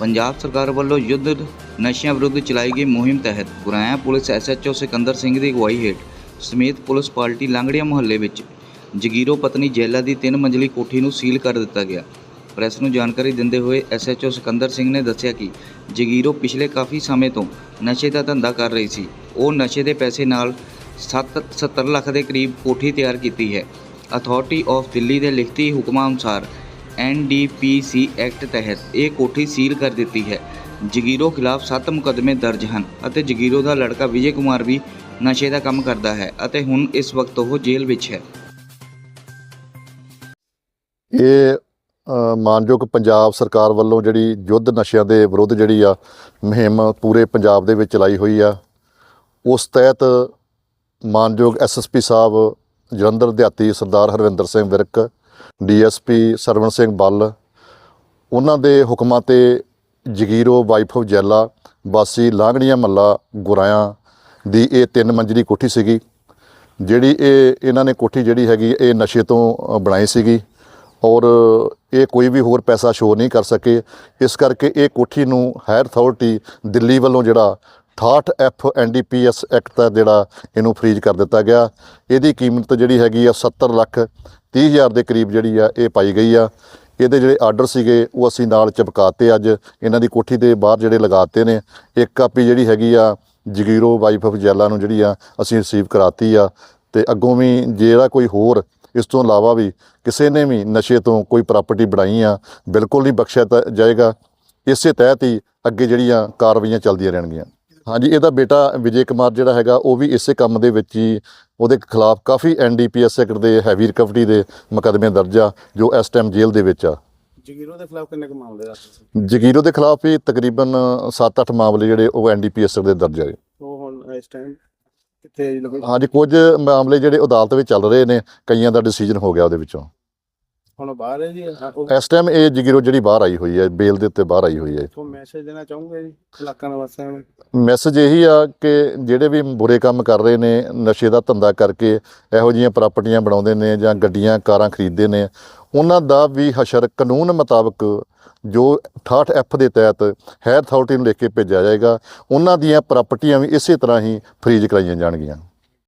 ਪੰਜਾਬ ਸਰਕਾਰ ਵੱਲੋਂ ਯੁੱਧ ਨਸ਼ਿਆਂ ਵਿਰੁੱਧ ਚਲਾਈ ਗਈ ਮੁਹਿੰਮ ਤਹਿਤ ਗੁਰਾਇਆ ਪੁਲਿਸ ਐਸਐਚਓ ਸਿਕੰਦਰ ਸਿੰਘ ਦੀ ਅਗਵਾਈ ਹੇਠ ਸਮੇਤ ਪੁਲਿਸ ਪਾਰਟੀ ਲਾਂਗੜੀਆਂ ਮੁਹੱਲੇ ਵਿੱਚ ਜਗੀਰੋ ਪਤਨੀ ਜੈਲਾ ਦੀ ਤਿੰਨ ਮੰਜ਼ਲੀ ਕੋਠੀ ਨੂੰ ਸੀਲ ਕਰ ਦਿੱਤਾ ਗਿਆ। ਪ੍ਰੈਸ ਨੂੰ ਜਾਣਕਾਰੀ ਦਿੰਦੇ ਹੋਏ ਐਸਐਚਓ ਸਿਕੰਦਰ ਸਿੰਘ ਨੇ ਦੱਸਿਆ ਕਿ ਜਗੀਰੋ ਪਿਛਲੇ ਕਾਫੀ ਸਮੇਂ ਤੋਂ ਨਸ਼ੇ ਦਾ ਧੰਦਾ ਕਰ ਰਹੀ ਸੀ। ਉਹ ਨਸ਼ੇ ਦੇ ਪੈਸੇ ਨਾਲ 7 70 ਲੱਖ ਦੇ ਕਰੀਬ ਕੋਠੀ ਤਿਆਰ ਕੀਤੀ ਹੈ। ਅਥਾਰਟੀ ਆਫ ਦਿੱਲੀ ਦੇ ਲਿਖਤੀ ਹੁਕਮਾਂ ਅਨੁਸਾਰ ਐਨਡੀਪੀਸੀ ਐਕਟ ਤਹਿਤ ਇਹ ਕੋਠੀ ਸੀਲ ਕਰ ਦਿੱਤੀ ਹੈ। ਜਗੀਰੋ ਖਿਲਾਫ 7 ਮੁਕੱਦਮੇ ਦਰਜ ਹਨ ਅਤੇ ਜਗੀਰੋ ਦਾ ਲੜਕਾ ਵਿਜੇ ਕੁਮਾਰ ਵੀ ਨਸ਼ੇ ਦਾ ਕੰਮ ਕਰਦਾ ਹੈ ਅਤੇ ਹੁਣ ਇਸ ਵਕਤ ਉਹ ਜੇਲ੍ਹ ਵਿੱਚ ਹੈ। ਇਹ ਮਾਨਯੋਗ ਪੰਜਾਬ ਸਰਕਾਰ ਵੱਲੋਂ ਜਿਹੜੀ ਯੁੱਧ ਨਸ਼ਿਆਂ ਦੇ ਵਿਰੁੱਧ ਜਿਹੜੀ ਆ ਮੁਹਿੰਮ ਪੂਰੇ ਪੰਜਾਬ ਦੇ ਵਿੱਚ ਚਲਾਈ ਹੋਈ ਆ, ਉਸ ਤਹਿਤ ਮਾਨਯੋਗ ਐਸਐਸਪੀ ਸਾਹਿਬ ਜਲੰਧਰ ਦਿਹਾਤੀ ਸਰਦਾਰ ਹਰਵਿੰਦਰ ਸਿੰਘ ਵਿਰਕ ਡੀਐਸਪੀ ਸਰਵਣ ਸਿੰਘ ਬੱਲ, ਉਹਨਾਂ ਦੇ ਹੁਕਮਾਂ ਤੇ ਜਗੀਰੋ ਵਾਈਫ ਆਫ ਜੈਲਾ ਵਾਸੀ ਲਾਂਗੜੀਆਂ ਮੱਲਾ ਗੁਰਾਇਆ ਦੀ ਇਹ ਤਿੰਨ ਮੰਜ਼ਲੀ ਕੋਠੀ ਸੀਗੀ, ਜਿਹੜੀ ਇਹ ਇਹਨਾਂ ਨੇ ਕੋਠੀ ਜਿਹੜੀ ਹੈਗੀ ਇਹ ਨਸ਼ੇ ਤੋਂ ਬਣਾਈ ਸੀਗੀ ਔਰ ਇਹ ਕੋਈ ਵੀ ਹੋਰ ਪੈਸਾ ਸ਼ੋਅ ਨਹੀਂ ਕਰ ਸਕੇ। ਇਸ ਕਰਕੇ ਇਹ ਕੋਠੀ ਨੂੰ ਹਾਇਰ ਅਥਾਰਟੀ ਦਿੱਲੀ ਵੱਲੋਂ ਜਿਹੜਾ 68 ਐਫ ਐਨਡੀਪੀਐਸ ਐਕਟ ਦਾ ਜਿਹੜਾ ਇਹਨੂੰ ਫਰੀਜ਼ ਕਰ ਦਿੱਤਾ ਗਿਆ। ਇਹਦੀ ਕੀਮਤ ਜਿਹੜੀ ਹੈਗੀ ਆ 70 ਲੱਖ 30 ਹਜ਼ਾਰ ਦੇ ਕਰੀਬ ਜਿਹੜੀ ਆ ਇਹ ਪਾਈ ਗਈ ਆ। ਇਹਦੇ ਜਿਹੜੇ ਆਰਡਰ ਸੀਗੇ ਉਹ ਅਸੀਂ ਨਾਲ ਚਿਪਕਾਤੇ ਅੱਜ। ਇਹਨਾਂ ਦੀ ਕੋਠੀ ਦੇ ਬਾਹਰ ਜਿਹੜੇ ਲਗਾਤੇ ਨੇ, ਇੱਕ ਕਾਪੀ ਜਿਹੜੀ ਹੈਗੀ ਆ ਜਗੀਰੋ ਵਾਈਫ ਆਫ ਜੈਲਾ ਨੂੰ ਜਿਹੜੀ ਆ ਅਸੀਂ ਰਿਸੀਵ ਕਰਾਤੀ ਆ। ਤੇ ਅੱਗੋਂ ਵੀ ਜਿਹੜਾ ਕੋਈ ਹੋਰ, ਇਸ ਤੋਂ ਇਲਾਵਾ ਵੀ ਕਿਸੇ ਨੇ ਵੀ ਨਸ਼ੇ ਤੋਂ ਕੋਈ ਪ੍ਰਾਪਰਟੀ ਬਣਾਈ ਆ, ਬਿਲਕੁਲ ਨਹੀਂ ਬਖਸ਼ਿਆ ਤਾ- ਜਾਏਗਾ। ਇਸੇ ਤਹਿਤ ਹੀ ਅੱਗੇ ਜਿਹੜੀਆਂ ਕਾਰਵਾਈਆਂ ਚੱਲਦੀਆਂ ਰਹਿਣਗੀਆਂ। ਹਾਂਜੀ ਇਹਦਾ ਬੇਟਾ ਵਿਜੇ ਕੁਮਾਰ ਜਿਹੜਾ ਹੈਗਾ ਉਹ ਵੀ ਇਸੇ ਕੰਮ ਦੇ ਵਿੱਚ ਹੀ ਉਹਦੇ ਖਿਲਾਫ ਕਾਫੀ ਐਨਡੀਪੀਐਸ ਐਕਟ ਦੇ ਹੈਵੀ ਰਿਕਵਰੀ ਦੇ ਮੁਕੱਦਮੇ ਦਰਜ ਆ ਜੋ ਇਸ ਟਾਈਮ ਜੇਲ੍ਹ ਦੇ ਵਿੱਚ ਆ। ਜਗੀਰੋ ਦੇ ਖਿਲਾਫ ਕਿੰਨੇ ਕੁ ਮਾਮਲੇ ਦੱਸ ਤੁਸੀਂ ਜਗੀਰੋ ਦੇ ਖਿਲਾਫ ਵੀ ਤਕਰੀਬਨ 7-8 ਮਾਮਲੇ ਜਿਹੜੇ ਉਹ ਐਨਡੀਪੀਐਸ ਦੇ ਦਰਜ ਆ ਉਹ ਹੁਣ ਇਸ ਟਾਈਮ ਕਿੱਥੇ ਹੈ ਹਾਂਜੀ ਕੁਝ ਮਾਮਲੇ ਜਿਹੜੇ ਅਦਾਲਤ ਵਿੱਚ ਚੱਲ ਰਹੇ ਨੇ ਕਈਆਂ ਦਾ ਡਿਸੀਜਨ ਹੋ ਗਿਆ ਉਹਦੇ ਵਿੱਚੋਂ। ਹੁਣ ਬਾਹਰ ਹੈ ਜੀ ਉਹ ਇਸ ਟਾਈਮ ਇਹ ਜਗੀਰੋ ਜਿਹੜੀ ਬਾਹਰ ਆਈ ਹੋਈ ਹੈ ਬੇਲ ਦੇ ਉੱਤੇ ਬਾਹਰ ਆਈ ਹੋਈ ਹੈ। ਤੋਂ ਮੈਸੇਜ ਦੇਣਾ ਚਾਹੂੰਗੇ ਜੀ ਇਲਾਕਾ ਨਿਵਾਸੀਆਂ ਨੂੰ? ਮੈਸੇਜ ਇਹੀ ਆ ਕਿ ਜਿਹੜੇ ਵੀ ਬੁਰੇ ਕੰਮ ਕਰ ਰਹੇ ਨੇ ਨਸ਼ੇ ਦਾ ਧੰਦਾ ਕਰਕੇ ਇਹੋ ਜਿਹੀਆਂ ਪ੍ਰਾਪਰਟੀਆਂ ਬਣਾਉਂਦੇ ਨੇ ਜਾਂ ਗੱਡੀਆਂ ਕਾਰਾਂ ਖਰੀਦਦੇ ਨੇ ਉਹਨਾਂ ਦਾ ਵੀ ਹਸ਼ਰ ਕਾਨੂੰਨ ਮੁਤਾਬਕ ਜੋ 68 ਐਫ ਦੇ ਤਹਿਤ ਹੈਰ ਅਥਾਰਟੀ ਨੂੰ ਲਿਖ ਕੇ ਭੇਜਿਆ ਜਾਏਗਾ ਉਹਨਾਂ ਦੀਆਂ ਪ੍ਰਾਪਰਟੀਆਂ ਵੀ ਇਸੇ ਤਰ੍ਹਾਂ ਹੀ ਫਰੀਜ਼ ਕਰਾਈਆਂ ਜਾਣਗੀਆਂ।